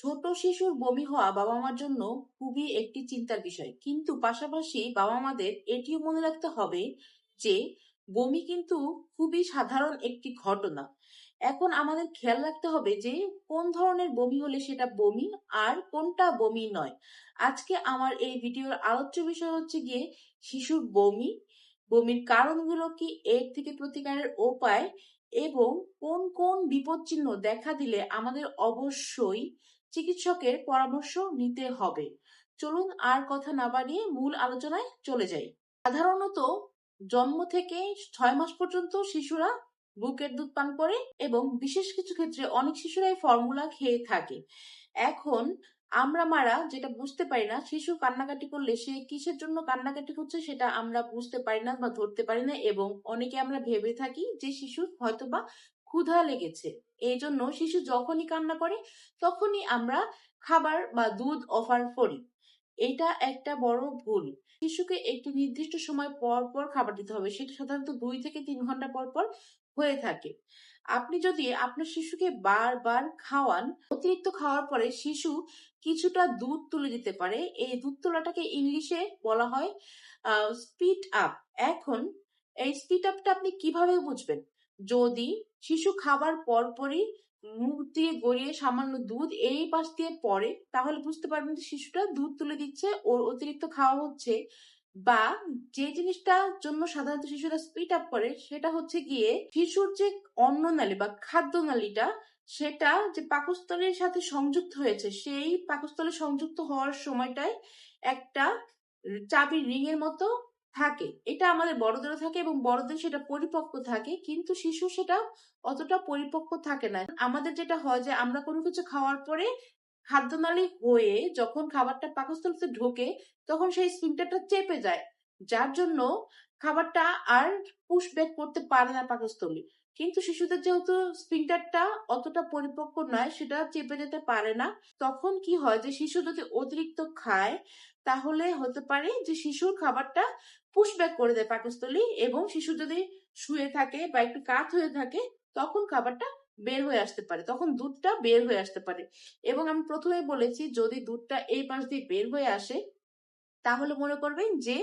ছোট শিশুর বমি হওয়া বাবা মার জন্য খুবই একটি চিন্তার বিষয়। কিন্তু পাশাপাশি বাবা মাদের এটিও মনে রাখতে হবে যে, বমি কিন্তু খুবই সাধারণ একটি ঘটনা। এখন আমাদের খেয়াল রাখতে হবে যে, কোন ধরনের বমি হলে সেটা বমি আর কোনটা বমি নয়। আজকে আমার এই ভিডিওর আলোচ্য বিষয় হচ্ছে গিয়ে শিশুর বমি, বমির কারণগুলো কি এর থেকে প্রতিকারের উপায় এবং কোন কোন বিপদ চিহ্ন দেখা দিলে আমাদের অবশ্যই চিকিৎসকের পরামর্শ নিতে হবে। চলুন আর কথা না বাড়িয়ে মূল আলোচনায় চলে যাই। সাধারণত জন্ম থেকে ছয় মাস পর্যন্ত শিশুরা বুকের দুধ পান করে এবং বিশেষ কিছু ক্ষেত্রে অনেক শিশুরাই ফর্মুলা খেয়ে থাকে। এখন আমরা মারা যেটা বুঝতে পারি না, শিশু কান্নাকাটি করলে সে কিসের জন্য কান্নাকাটি করছে সেটা আমরা বুঝতে পারি না বা ধরতে পারি না এবং অনেকে আমরা ভেবে থাকি যে শিশুর হয়তো বা ক্ষুধা লেগেছে। এই জন্য শিশু যখনই কান্না করে, তখনই আমরা খাবার বা দুধ অফার করি। এটা একটা বড় ভুল। শিশুকে একটি নির্দিষ্ট সময় পর পর খাবার দিতে হবে। সেটা সাধারণত দুই থেকে তিন ঘণ্টা পর পর হয়ে থাকে। আপনি যদি আপনার শিশুকে বারবার খাওয়ান, অতিরিক্ত খাওয়ার পরে শিশু কিছুটা দুধ তুলে দিতে পারে। এই দুধ তোলাটাকে ইংলিশে বলা হয় স্পিড আপ এখন এই স্পিড আপটা আপনি কীভাবে বুঝবেন? যদি শিশু খাবার পরপরই মুখ দিয়ে গড়িয়ে সামান্য দুধ এই পাশ দিয়ে পড়ে, তাহলে বুঝতে পারবেন যে শিশুটা দুধ তুলে দিচ্ছে, ওর অতিরিক্ত খাওয়া হচ্ছে বা যে জিনিসটার জন্য সাধারণত শিশুরা স্পিড আপ করে সেটা হচ্ছে গিয়ে শিশুর যে অন্ননালী বা খাদ্য নালীটা, সেটা যে পাকস্থলীর সাথে সংযুক্ত হয়েছে, সেই পাকস্থলে সংযুক্ত হওয়ার সময়টায় একটা চাবির রিং এর মতো থাকে। এটা আমাদের বড়দেরও থাকে এবং বড়দের সেটা পরিপক্ক থাকে, কিন্তু শিশু সেটা অতটা পরিপক্ক থাকে না। আমাদের যেটা হয় যে, আমরা কোনো কিছু খাওয়ার পরে খাদ্যনালী হয়ে যখন খাবারটা পাকস্থলীতে ঢোকে, তখন সেই স্পিনটারটা চেপে যায়। যার জন্য খাবারটা আর পুশ ব্যাক করতে পারে না পাকস্থলী। কিন্তু শিশুদের যেহেতু স্পিনটারটা অতটা পরিপক্ক নয়, সেটা চেপে যেতে পারে না। তখন কি হয় যে, শিশু যদি অতিরিক্ত খায়, তাহলে হতে পারে যে, শিশুর খাবারটা পুশব্যাক করে দেয় পাকস্থলী এবং শিশু যদি শুয়ে থাকে বা একটু কাত হয়ে থাকে, তখন খাবারটা বের হয়ে আসতে পারে। তখন দুধটা বের হয়ে আসতে পারে। এবং আমি প্রথমে বলেছি, যদি দুধটা এই পাশ দিয়ে বের হয়ে আসে তাহলে মনে করবেন যে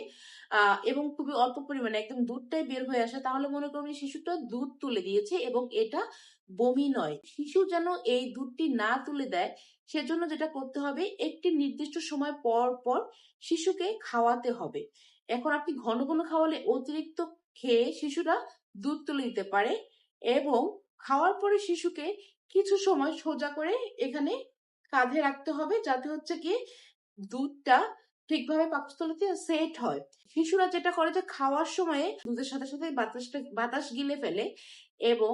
এবং খুবই অল্প পরিমাণে, একদম দুধটাই বের হয়ে আসে, তাহলে মনে করবেন শিশুটা দুধ তুলে দিয়েছে এবং এটা বমি নয়। শিশু যেন এই দুধটি না তুলে দেয়, সেজন্য যেটা করতে হবে, একটি নির্দিষ্ট সময় পর পর শিশুকে খাওয়াতে হবে। এখন আপনি ঘন ঘন খাওয়ালে অতিরিক্ত খেয়ে শিশুরা দুধ তুলে দিতে পারে এবং খাওয়ার পরে শিশুকে কিছু সময় সোজা করে এখানে কাঁধে রাখতে হবে, যাতে হচ্ছে কি দুধটা ঠিকভাবে পাকস্থলীতে সেট হয়। শিশুরা যেটা করে যে খাওয়ার সময়ে দুধের সাথে সাথে বাতাসটা, বাতাস গিলে ফেলে এবং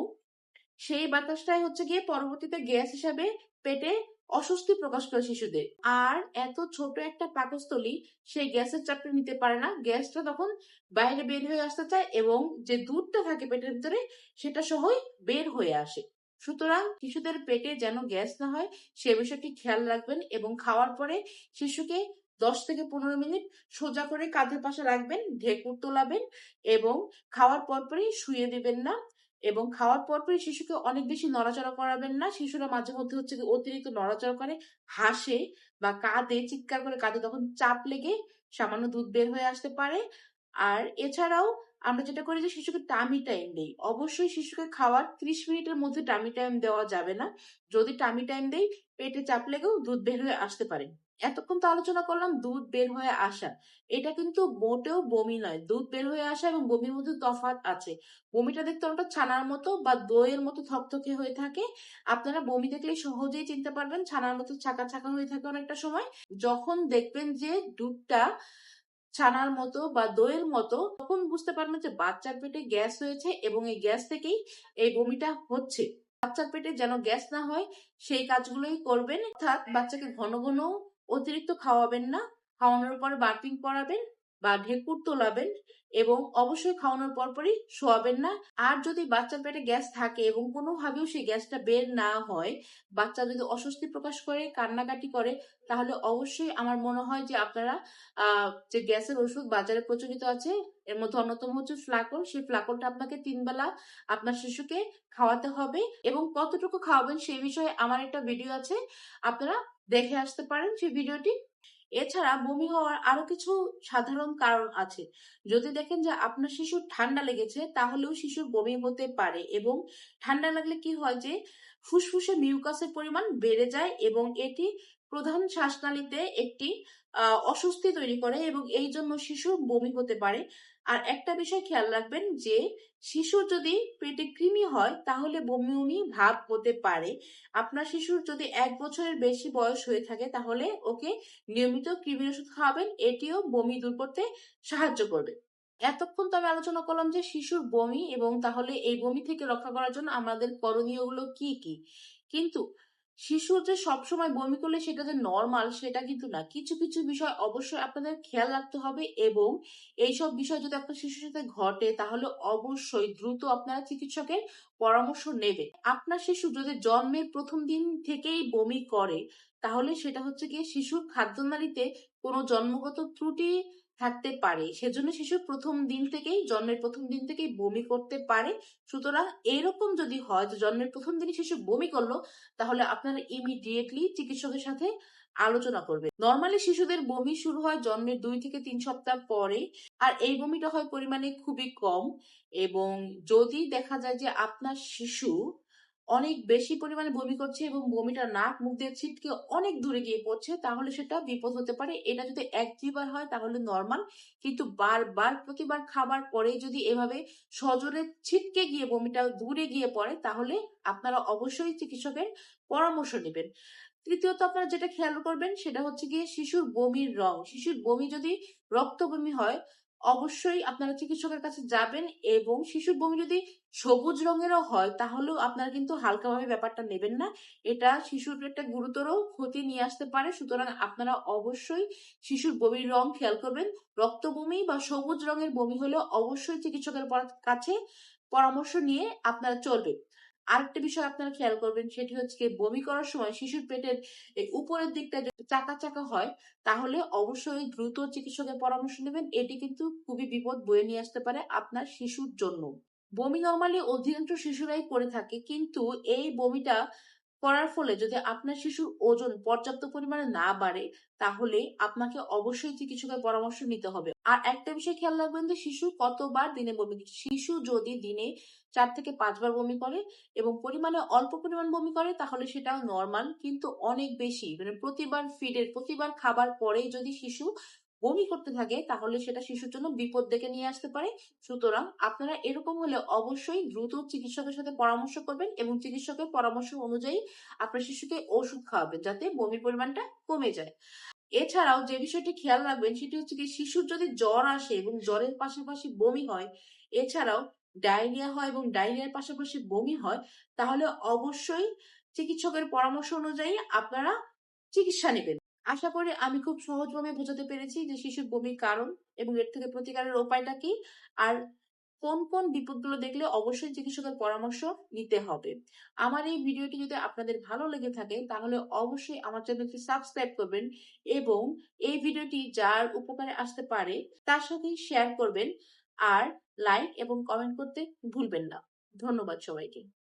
সেই বাতাসটাই হচ্ছে গিয়ে পরবর্তীতে গ্যাস হিসাবে পেটে অস্বস্তি প্রকাশ করে শিশুদের। আর এত ছোট একটা পাকস্থলী সেই গ্যাসের চাপটা নিতে পারে না। গ্যাসটা তখন বাইরে বের হয়ে আসতে চায় এবং যে দুধটা থাকে পেটের ভিতরে সেটা সহই বের হয়ে আসে। সুতরাং শিশুদের পেটে যেন গ্যাস না হয় সে বিষয়টি খেয়াল রাখবেন এবং খাওয়ার পরে শিশুকে দশ থেকে পনেরো মিনিট সোজা করে কাঁধের পাশে রাখবেন, ঢেকুর তোলাবেন এবং খাওয়ার পরপরই শুয়ে দিবেন না এবং খাওয়ার পরপরই শিশুকে অনেক বেশি নড়াচড়া করাবেন না। শিশুরা মাঝে মধ্যে হচ্ছে অতিরিক্ত নড়াচড়া করে, হাসে বা কাঁদে, চিৎকার করে কাঁদে তখন চাপ লেগে সামান্য দুধ বের হয়ে আসতে পারে। আর এছাড়াও আমরা যেটা করি যে শিশুকে টামি টাইম দেই। অবশ্যই শিশুকে খাওয়ার ত্রিশ মিনিটের মধ্যে টামি টাইম দেওয়া যাবে না। যদি টামি টাইম দেই, পেটে চাপ লেগেও দুধ বের হয়ে আসতে পারে। এতক্ষণ তো আলোচনা করলাম দুধ বের হয়ে আসা। এটা কিন্তু মোটেও বমি নয়। দুধ বের হয়ে আসা এবং বমির মধ্যে তফাৎ আছে। বমিটা দেখতে অনেকটা ছানার মতো বা দইয়ের মতো থকথকে হয়ে থাকে। আপনারা বমি দেখলেই সহজেই চিনতে পারবেন ছানার মতো ছাকা ছাকা হয়ে থাকে অনেকটা সময়। যখন দেখবেন যে দুধটা ছানার মতো বা দইয়ের মতো, তখন বুঝতে পারবেন যে বাচ্চার পেটে গ্যাস হয়েছে এবং এই গ্যাস থেকেই এই বমিটা হচ্ছে। বাচ্চার পেটে যেন গ্যাস না হয়, সেই কাজগুলোই করবেন। অর্থাৎ বাচ্চাকে ঘন ঘন অতিরিক্ত খাওয়াবেন না খাওয়ানোর পরে বার্পিং করাবেন বা ঢেকুর তোলাবেন এবং অবশ্যই খাওয়ানোর পরপরই শোয়াবেন না। আর যদি বাচ্চার পেটে গ্যাস থাকে এবং কোনোভাবেও সেই গ্যাসটা বের না হয়, বাচ্চা যদি অস্বস্তি প্রকাশ করে, কান্নাকাটি করে, তাহলে অবশ্যই আমার মনে হয় যে আপনারা যে গ্যাসের ওষুধ বাজারে প্রচলিত আছে, এর মধ্যে অন্যতম হচ্ছে ফ্লাকল সেই ফ্লাকলটা আপনাকে তিনবেলা আপনার শিশুকে খাওয়াতে হবে এবং কতটুকু খাওয়াবেন সেই বিষয়ে আমার একটা ভিডিও আছে। আপনারা দেখে আসতে পারেন সেই ভিডিওটি। এছাড়া বমি হওয়ার আরও কিছু সাধারণ কারণ আছে। যদি দেখেন যে আপনার শিশুর ঠান্ডা লেগেছে, তাহলেও শিশুর বমি হতে পারে এবং ঠান্ডা লাগলে কি হয় যে, ফুসফুসে মিউকাসের পরিমাণ বেড়ে যায় এবং এটি প্রধান শ্বাসনালীতে একটি অস্বস্তি তৈরি করে এবং এই জন্য শিশু বমি হতে পারে। আর একটা বিষয় খেয়াল রাখবেন যে, শিশুর যদি পেটে কৃমি হয়, তাহলে বমি বমি ভাব হতে পারে। আপনার শিশুর যদি এক বছরের বেশি বয়স হয়ে থাকে, তাহলে ওকে নিয়মিত কৃমির ওষুধ খাওয়াবেন, এটিও বমি দূর করতে সাহায্য করবে। এতক্ষণ তো আমি আলোচনা করলাম যে, শিশুর বমি এবং তাহলে এই বমি থেকে রক্ষা করার জন্য আমাদের করণীয়গুলো কি কি? কিন্তু শিশুর যে সবসময় বমি করলে সেটা যে নর্মাল সেটা কিন্তু না। কিছু কিছু বিষয় অবশ্যই আপনাদের খেয়াল রাখতে হবে এবং এইসব বিষয় যদি আপনার শিশুর সাথে ঘটে তাহলে অবশ্যই দ্রুত আপনারা চিকিৎসকের পরামর্শ নেবে আপনার শিশু যদি জন্মের প্রথম দিন থেকেই বমি করে তাহলে সেটা হচ্ছে গিয়ে শিশুর খাদ্যনালীতে কোনো জন্মগত ত্রুটি থাকতে পারে। সেজন্য শিশু প্রথম দিন থেকেই, জন্মের প্রথম দিন থেকেই বমি করতে পারে। সুতরাং এরকম যদি হয় যে জন্মের প্রথম দিনই শিশু বমি করল, তাহলে আপনারা ইমিডিয়েটলি চিকিৎসকের সাথে আলোচনা করবে নর্মালি শিশুদের বমি শুরু হয় জন্মের দুই থেকে তিন সপ্তাহ পরে, আর এই বমিটা হয় পরিমাণে খুবই কম। এবং যদি দেখা যায় যে আপনার শিশু অনেক বেশি পরিমাণে বমি করছে এবং বমিটা নাক, মুখ দিয়ে ছিটকে অনেক দূরে গিয়ে পড়ছে, তাহলে সেটা বিপদ হতে পারে। এটা যদি এক দুইবার হয়, তাহলে নর্মাল কিন্তু বারবার, প্রতিবার খাবার পরেই যদি এভাবে সজোরে ছিটকে গিয়ে বমিটা দূরে গিয়ে পড়ে, তাহলে আপনারা অবশ্যই চিকিৎসকের পরামর্শ নেবেন। তৃতীয়ত আপনারা যেটা খেয়াল করবেন, সেটা হচ্ছে গিয়ে শিশুর বমির রং। শিশুর বমি যদি রক্ত বমি হয় অবশ্যই আপনারা চিকিৎসকের কাছে যাবেন এবং শিশুর বমি যদি সবুজ রঙেরও হয়, তাহলেও আপনারা কিন্তু হালকাভাবে ব্যাপারটা নেবেন না। এটা শিশুর একটা গুরুতর ক্ষতি নিয়ে আসতে পারে। সুতরাং আপনারা অবশ্যই শিশুর বমির রং খেয়াল করবেন। রক্ত বমি বা সবুজ রঙের বমি হলে অবশ্যই চিকিৎসকের কাছে পরামর্শ নিয়ে আপনারা চলবেন। আরেকটা বিষয় আপনারা খেয়াল করবেন, সেটি হচ্ছে বমি করার সময় শিশুর পেটের উপরের দিকটা যদি চাকা চাকা হয়, তাহলে অবশ্যই দ্রুত চিকিৎসকের পরামর্শ নেবেন। এটি কিন্তু খুবই বিপদ বয়ে নিয়ে আসতে পারে আপনার শিশুর জন্য। বমি নর্মালি অধিকাংশ শিশুরাই করে থাকে, কিন্তু এই বমিটা করার ফলে যদি আপনার শিশুর ওজন পর্যাপ্ত পরিমাণে না বাড়ে, তাহলে আপনাকে অবশ্যই চিকিৎসকের পরামর্শ নিতে হবে। আর একটা বিষয় খেয়াল রাখবেন যে, শিশু কতবার দিনে বমি শিশু যদি দিনে চার থেকে পাঁচবার বমি করে এবং পরিমাণে অল্প পরিমাণ বমি করে, তাহলে সেটাও নর্মাল কিন্তু অনেক বেশি মানে প্রতিবার ফিডের প্রতিবার খাবার পরেই যদি শিশু বমি করতে থাকে, তাহলে সেটা শিশুর জন্য বিপদ ডেকে নিয়ে আসতে পারে। সুতরাং আপনারা এরকম হলে অবশ্যই দ্রুত চিকিৎসকের সাথে পরামর্শ করবেন এবং চিকিৎসকের পরামর্শ অনুযায়ী আপনার শিশুকে ওষুধ খাওয়াবেন যাতে বমির পরিমাণটা কমে যায়। এছাড়াও যে বিষয়টি খেয়াল রাখবেন সেটি হচ্ছে কি শিশুর যদি জ্বর আসে এবং জ্বরের পাশাপাশি বমি হয়, এছাড়াও ডায়রিয়া হয় এবং ডায়রিয়ার পাশাপাশি বমি হয়, তাহলে অবশ্যই চিকিৎসকের পরামর্শ অনুযায়ী আপনারা চিকিৎসা নেবেন। আশা করি আমি খুব সহজভাবে বোঝাতে পেরেছি যে শিশুর বমির কারণ এবং এর থেকে প্রতিকারের উপায়টা কি। আর কোন কোন বিপদগুলো দেখলে অবশ্যই চিকিৎসকের পরামর্শ নিতে হবে। আমার এই ভিডিওটি যদি আপনাদের ভালো লেগে থাকে, তাহলে অবশ্যই আমার চ্যানেলটি সাবস্ক্রাইব করবেন এবং এই ভিডিওটি যার উপকারে আসতে পারে, তার সাথে শেয়ার করবেন। আর লাইক এবং কমেন্ট করতে ভুলবেন না। ধন্যবাদ সবাইকে।